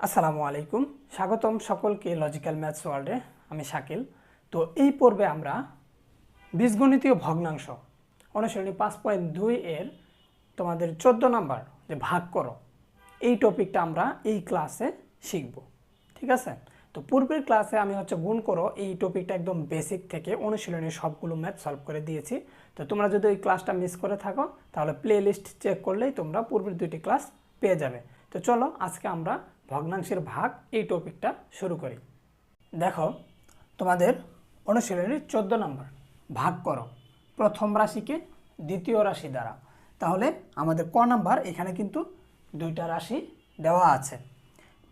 আসসালামু আলাইকুম। স্বাগতম সকলকে লজিক্যাল ম্যাথস ওয়ার্ল্ডে আমি শাকিল। তো এই পর্বে আমরা বীজগণিতীয় ভগ্নাংশ অনুশীলনী পাঁচ পয়েন্ট দুই এর তোমাদের চোদ্দ নাম্বার যে ভাগ করো, এই টপিকটা আমরা এই ক্লাসে শিখব। ঠিক আছে? তো পূর্বের ক্লাসে আমি হচ্ছে গুণ করো, এই টপিকটা একদম বেসিক থেকে অনুশীলনী সবগুলো ম্যাথ সলভ করে দিয়েছি। তো তোমরা যদি ওই ক্লাসটা মিস করে থাকো, তাহলে প্লে লিস্ট চেক করলেই তোমরা পূর্বের দুইটি ক্লাস পেয়ে যাবে। তো চলো আজকে আমরা ভগ্নাংশের ভাগ এই টপিকটা শুরু করি। দেখো, তোমাদের অনুশীলনীর চোদ্দ নম্বর, ভাগ করো। প্রথম রাশিকে দ্বিতীয় রাশি দ্বারা। তাহলে আমাদের ক নাম্বার, এখানে কিন্তু দুইটা রাশি দেওয়া আছে।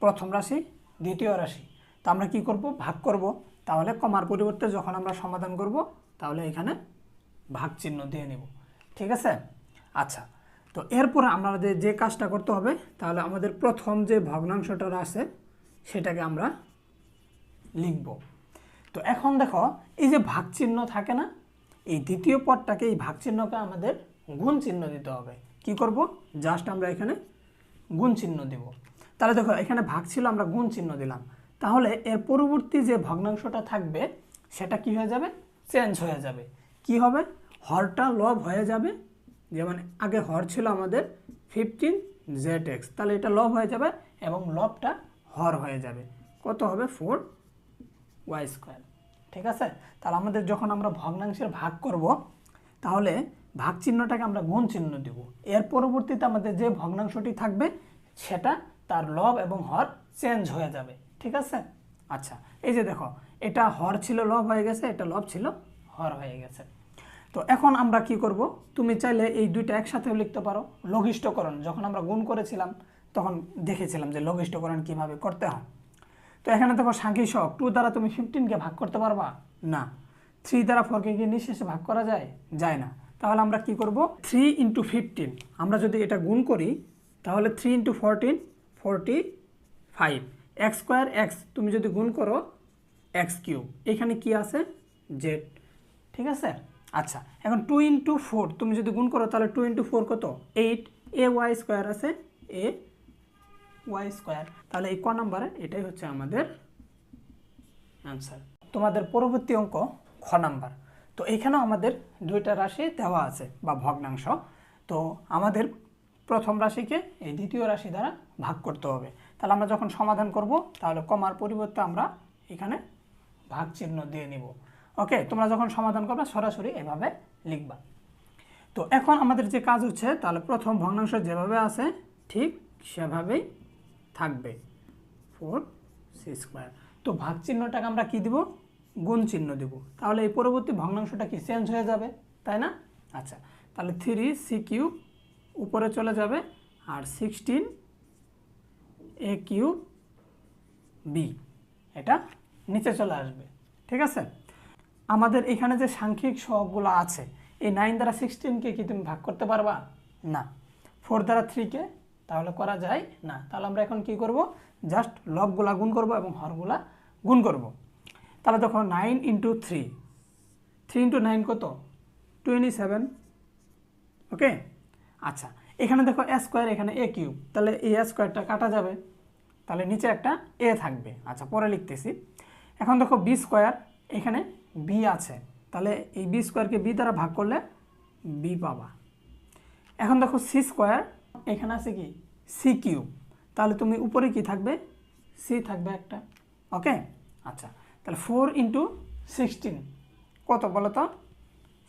প্রথম রাশি, দ্বিতীয় রাশি। তো আমরা কি করব? ভাগ করব। তাহলে কমার পরিবর্তে যখন আমরা সমাধান করব, তাহলে এখানে ভাগ চিহ্ন দিয়ে নিব। ঠিক আছে? আচ্ছা তো এরপর আমাদের যে কাজটা করতে হবে, তাহলে আমাদের প্রথম যে ভগ্নাংশটা আছে, সেটাকে আমরা লিখব। তো এখন দেখো, এই যে ভাগ চিহ্ন থাকে না, এই দ্বিতীয় পদটাকে, এই ভাগ চিহ্নকে আমাদের গুণ চিহ্ন দিতে হবে। কি করব? জাস্ট আমরা এখানে গুণ চিহ্ন দিব। তাহলে দেখো, এখানে ভাগ ছিল, আমরা গুণ চিহ্ন দিলাম। তাহলে এর পরবর্তী যে ভগ্নাংশটা থাকবে, সেটা কি হয়ে যাবে? চেঞ্জ হয়ে যাবে। কি হবে? হরটা লব হয়ে যাবে। যেমন আগে হর ছিল আমাদের ফিফটিন জেড এক্স তাহলে এটা লব হয়ে যাবে এবং লবটা হর হয়ে যাবে। কত হবে? ফোর ওয়াই স্কোয়ার ঠিক আছে? তাহলে আমাদের যখন আমরা ভগ্নাংশের ভাগ করব, তাহলে ভাগ চিহ্নটাকে আমরা গুণ চিহ্ন দেব। এর পরবর্তীতে আমাদের যে ভগ্নাংশটি থাকবে, সেটা তার লব এবং হর চেঞ্জ হয়ে যাবে। ঠিক আছে? আচ্ছা এই যে দেখো, এটা হর ছিল লব হয়ে গেছে, এটা লব ছিল হর হয়ে গেছে। তো এখন আমরা কি করব? তুমি চাইলে এই দুইটা একসাথেও লিখতে পারো। লঘিষ্ঠকরণ, যখন আমরা গুণ করেছিলাম, তখন দেখেছিলাম যে লঘিষ্ঠকরণ কীভাবে করতে হয়। তো এখানে দেখো সাংখ্যিক সহগ টু দ্বারা তুমি ফিফটিনকে ভাগ করতে পারবা? না। থ্রি দ্বারা ফোরকে কি নিঃশেষে ভাগ করা যায়? যায় না। তাহলে আমরা কি করব? থ্রি ইন্টু ফিফটিন আমরা যদি এটা গুণ করি, তাহলে three into fourteen forty five x square x তুমি যদি গুণ করো এক্স কিউব এখানে কি আছে? জেড ঠিক আছে? আচ্ছা এখন টু ইন্টু ফোর তুমি যদি গুণ করো তাহলে টু ইন্টু ফোর কত? এইট এ ওয়াই স্কোয়ার আছে এ ওয়াই স্কোয়ার তাহলে এই ক নাম্বারে এটাই হচ্ছে আমাদের অ্যান্সার তোমাদের পরবর্তী অঙ্ক খ নাম্বার। তো এখানেও আমাদের দুইটা রাশি দেওয়া আছে, বা ভগ্নাংশ। তো আমাদের প্রথম রাশিকে এই দ্বিতীয় রাশি দ্বারা ভাগ করতে হবে। তাহলে আমরা যখন সমাধান করব, তাহলে কমার পরিবর্তে আমরা এখানে ভাগ চিহ্ন দিয়ে নিব। ওকে তোমরা যখন সমাধান করবে, সরাসরি এভাবে লিখবা। তো এখন আমাদের যে কাজ হচ্ছে, তাহলে প্রথম ভগ্নাংশ যেভাবে আছে, ঠিক সেভাবেই থাকবে। ফোর সি স্কোয়ার তো ভাগ চিহ্নটাকে আমরা কি দিব? গুণ চিহ্ন দিব। তাহলে এই পরবর্তী ভগ্নাংশটা কি চেঞ্জ হয়ে যাবে, তাই না? আচ্ছা তাহলে থ্রি সি কিউ উপরে চলে যাবে, আর সিক্সটিন এ কিউ বি এটা নিচে চলে আসবে। ঠিক আছে? আমাদের এখানে যে সাংখ্যিক সহগগুলো আছে, এই নাইন দ্বারা সিক্সটিনকে কি তুমি ভাগ করতে পারবা? না। ফোর দ্বারা থ্রিকে তাহলে করা যায় না। তাহলে আমরা এখন কি করব? জাস্ট লবগুলা গুণ করব এবং হরগুলা গুণ করব। তাহলে দেখো nine into three three into nine কত? টোয়েন্টি সেভেন ওকে আচ্ছা এখানে দেখো এ স্কোয়ার এখানে এ কিউব তাহলে এই এ স্কোয়ারটা কাটা যাবে। তাহলে নিচে একটা এ থাকবে। আচ্ছা পরে লিখতেছি। এখন দেখো বি স্কোয়ার এখানে বি আছে, তাহলে এই বি স্কোয়ারকে বি দ্বারা ভাগ করলে বি পাবা। এখন দেখো সি স্কোয়ার এখানে আছে কি? সি কিউব তাহলে তুমি উপরে কি থাকবে? সি থাকবে একটা ওকে আচ্ছা তাহলে ফোর ইন্টু সিক্সটিন কত বলো তো?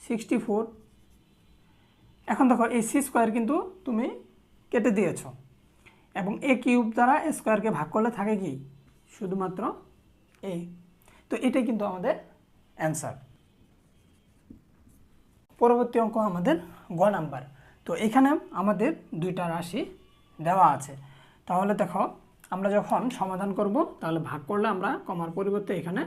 সিক্সটি ফোর এখন দেখো এই সি স্কোয়ার কিন্তু তুমি কেটে দিয়েছ, এবং এ কিউব দ্বারা এ স্কোয়ারকে ভাগ করলে থাকে কি? শুধুমাত্র এই তো এটাই কিন্তু আমাদের অ্যান্সার পরবর্তী অঙ্ক আমাদের গ নাম্বার। তো এখানে আমাদের দুইটা রাশি দেওয়া আছে। তাহলে দেখো, আমরা যখন সমাধান করব, তাহলে ভাগ করলে আমরা কমার পরিবর্তে এখানে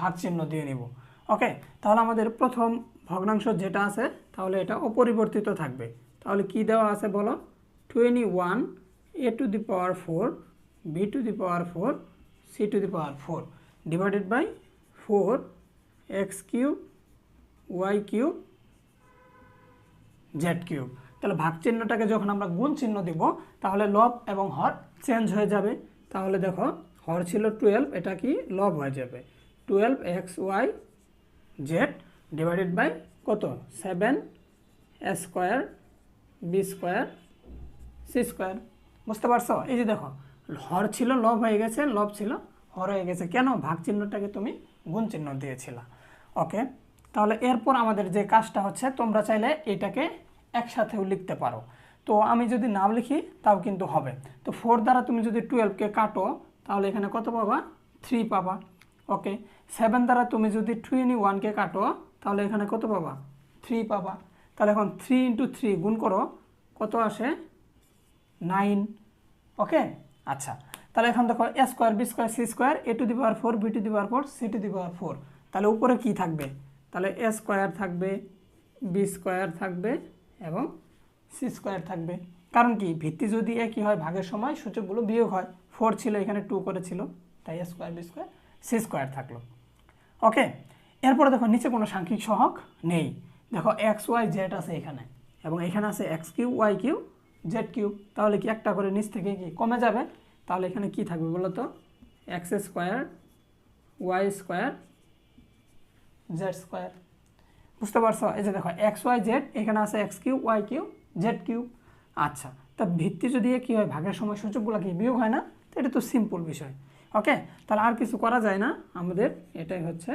ভাগ চিহ্ন দিয়ে নিব। ওকে, তাহলে আমাদের প্রথম ভগ্নাংশ যেটা আছে, তাহলে এটা অপরিবর্তিত থাকবে। তাহলে কি দেওয়া আছে বলো? Twenty one a to the power four b to the power four c to the power four divided by four x cube, y cube, z cube. তাহলে ভাগ চিহ্নটাকে যখন আমরা গুণ চিহ্ন দিব, তাহলে লব এবং হর চেঞ্জ হয়ে যাবে। তাহলে দেখো, হর ছিল টুয়েলভ, এটা কি? লব হয়ে যাবে। Twelve x y z divided by কত? Seven square, b square, c square. বুঝতে পারছ? এই যে দেখো, হর ছিল, লব হয়ে গেছে, লব ছিল, হর হয়ে গেছে। কেন? ভাগ চিহ্নটাকে তুমি গুণ চিহ্ন দিয়েছিলা। ওকে তাহলে এরপর আমাদের যে কাজটা হচ্ছে, তোমরা চাইলে এটাকে একসাথেও লিখতে পারো। তো আমি যদি নাম লিখি, তাও কিন্তু হবে। তো ফোর দ্বারা তুমি যদি টুয়েলভকে কাটো, তাহলে এখানে কত পাবা? থ্রি পাবা। ওকে সেভেন দ্বারা তুমি যদি টোয়েন্টি ওয়ানকে কাটো, তাহলে এখানে কত পাবা? থ্রি পাবা। তাহলে এখন থ্রি ইন্টু থ্রি গুণ করো, কত আসে? নাইন ওকে আচ্ছা। তাহলে এখন দেখো a square b square c square a to the power four b to the power four c to the power four তাহলে উপরে কি থাকবে? তাহলে এ স্কোয়ার থাকবে বি স্কোয়ার থাকবে এবং সি স্কোয়ার থাকবে। কারণ কি? ভিত্তি যদি একই হয়? ভাগের সময় সূচকগুলো বিয়োগ হয়। ফোর ছিল, এখানে টু করেছিল। তাই a square b square c square থাকল। ওকে এরপরে দেখো, নিচে কোনো সাংখ্যিক সহগ নেই। দেখো এক্স ওয়াই জেড আছে এখানে এবং এখানে আছে x q y q z q তাহলে কি একটা করে নিচ থেকে কি কমে যাবে? তাহলে এখানে কি থাকবে বলো তো x square y square z square বুঝতে পারছ? এই যে দেখো এক্স ওয়াই জেড এখানে আছে x q y q z q আচ্ছা তা ভিত্তি যদি কী হয়? ভাগের সময় সূচকগুলো কি বিয়োগ হয় না? তো এটা তো সিম্পল বিষয়। ওকে তাহলে আর কিছু করা যায় না। আমাদের এটাই হচ্ছে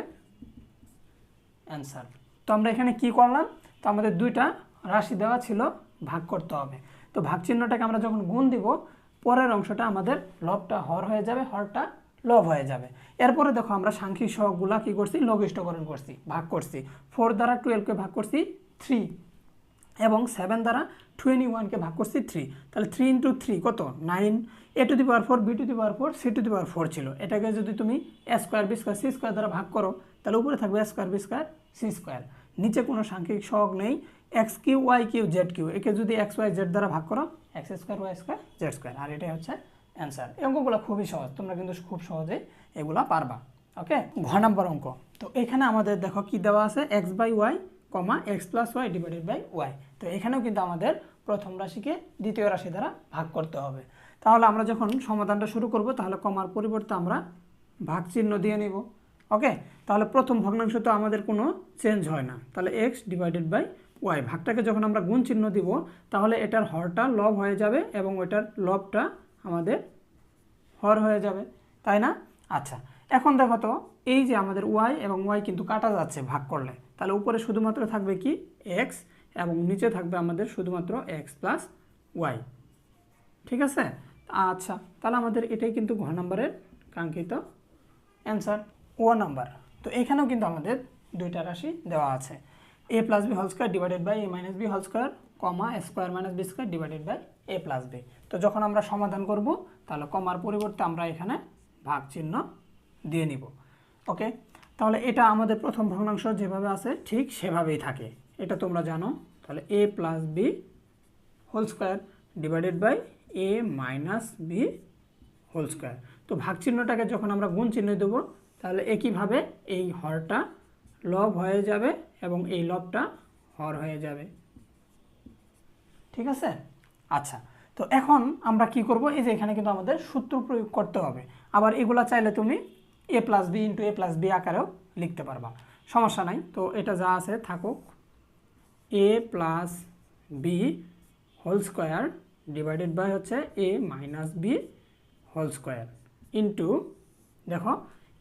অ্যান্সার তো আমরা এখানে কি করলাম? তো আমাদের দুইটা রাশি দেওয়া ছিল, ভাগ করতে হবে। তো ভাগ চিহ্নটাকে আমরা যখন গুণ দিব, পরের অংশটা আমাদের লবটা হর হয়ে যাবে, হরটা লব হয়ে যাবে। এরপরে দেখো আমরা সাংখ্যিক সহগুলা কী করছি? লঘিষ্ঠকরণ করছি, ভাগ করছি। ফোর দ্বারা টুয়েলভকে ভাগ করছি থ্রি এবং সেভেন দ্বারা টোয়েন্টি ওয়ানকে ভাগ করছি থ্রি তাহলে থ্রি ইন্টু থ্রি কত? Nine a to the power four b to the power four c to the power four ছিল। এটাকে যদি তুমি a square b square c square দ্বারা ভাগ করো, তাহলে উপরে থাকবে a square b square c square নিচে কোনো সাংখ্যিক সহগ নেই। X q y q z q. একে যদি এক্স ওয়াই জেড দ্বারা ভাগ করো x square y square z square আর এটাই হচ্ছে অ্যান্সার অঙ্কগুলো খুবই সহজ, তোমরা কিন্তু খুব সহজে এগুলা পারবা ওকে ঘ নাম্বার অঙ্ক। তো এখানে আমাদের দেখো কি দেওয়া আছে? X by y comma x plus y divided by y তো এখানেও কিন্তু আমাদের প্রথম রাশিকে দ্বিতীয় রাশি দ্বারা ভাগ করতে হবে। তাহলে আমরা যখন সমাধানটা শুরু করব, তাহলে কমার পরিবর্তে আমরা ভাগ চিহ্ন দিয়ে নেব ওকে তাহলে প্রথম ভগ্নাংশ তো আমাদের কোনো চেঞ্জ হয় না। তাহলে এক্স ডিভাইডেড বাই ওয়াই ভাগটাকে যখন আমরা গুণ চিহ্ন দিব, তাহলে এটার হরটা লব হয়ে যাবে এবং ওইটার লবটা আমাদের হর হয়ে যাবে, তাই না? আচ্ছা এখন দেখো তো, এই যে আমাদের ওয়াই এবং ওয়াই কিন্তু কাটা যাচ্ছে ভাগ করলে, তাহলে উপরে শুধুমাত্র থাকবে কি? এক্স এবং নিচে থাকবে আমাদের শুধুমাত্র এক্স প্লাস ওয়াই ঠিক আছে? আচ্ছা তাহলে আমাদের এটাই কিন্তু ঘ নম্বরের কাঙ্ক্ষিত অ্যান্সার ও নাম্বার। তো এখানেও কিন্তু আমাদের দুইটা রাশি দেওয়া আছে। A plus b whole square divided by a minus b whole square comma square minus b square divided by a plus b তো যখন আমরা সমাধান করব, তাহলে কমার পরিবর্তে আমরা এখানে ভাগ চিহ্ন দিয়ে নিব। ওকে? তাহলে এটা আমাদের প্রথম ভগ্নাংশ যেভাবে আছে, ঠিক সেভাবেই থাকে। এটা তোমরা জানো। তাহলে a plus b whole square divided by a minus b whole square তো ভাগ চিহ্নটাকে যখন আমরা গুণ চিহ্ন দেবো, তাহলে একইভাবে এই হরটা লব হয়ে যাবে এবং এই লবটা হর হয়ে যাবে। ঠিক আছে? আচ্ছা। তো এখন আমরা কি করব? এই যে এখানে কিন্তু আমাদের সূত্র প্রয়োগ করতে হবে। আবার এগুলা চাইলে তুমি A plus B into A plus B আকারেও লিখতে পারবা। সমস্যা নাই। তো এটা যা আছে থাকুক। A plus b whole square divided by হচ্ছে a minus b whole square into দেখো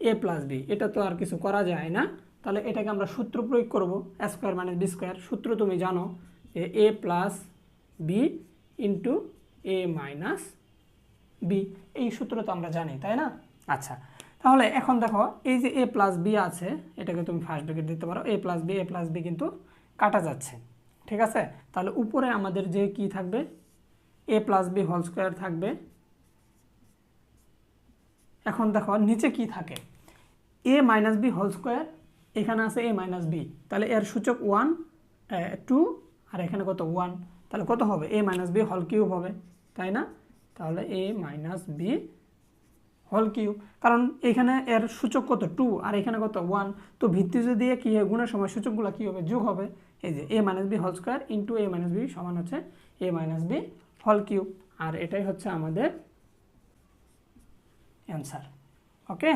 এ প্লাস বি এটা তো আর কিছু করা যায় না। তাহলে এটাকে আমরা সূত্র প্রয়োগ করব। স্কোয়ার মাইনাস বি স্কোয়ার সূত্র তুমি জানো a plus b into a minus b এই সূত্র তো আমরা জানি, তাই না? আচ্ছা তাহলে এখন দেখো, এই যে এ প্লাস বি আছে, এটাকে তুমি ফার্স্ট ব্রেকেট দিতে পারো a plus b a plus b কিন্তু কাটা যাচ্ছে, ঠিক আছে? তাহলে উপরে আমাদের যে কি থাকবে? A plus b whole square থাকবে। এখন দেখো, নিচে কি থাকে? A minus b whole square এখানে আছে এ মাইনাস বি তাহলে এর সূচক ওয়ান টু আর এখানে কত? ওয়ান তাহলে কত হবে? A minus b whole cube হবে। তাই না? তাহলে a minus b whole cube কারণ এখানে এর সূচক কত? টু আর এখানে কত? ওয়ান তো ভিত্তি যদি কী হয়, গুণের সময় সূচকগুলো কী হবে? যোগ হবে। এই যে a minus b whole square into a minus b সমান হচ্ছে a minus b whole cube আর এটাই হচ্ছে আমাদের অ্যান্সার ওকে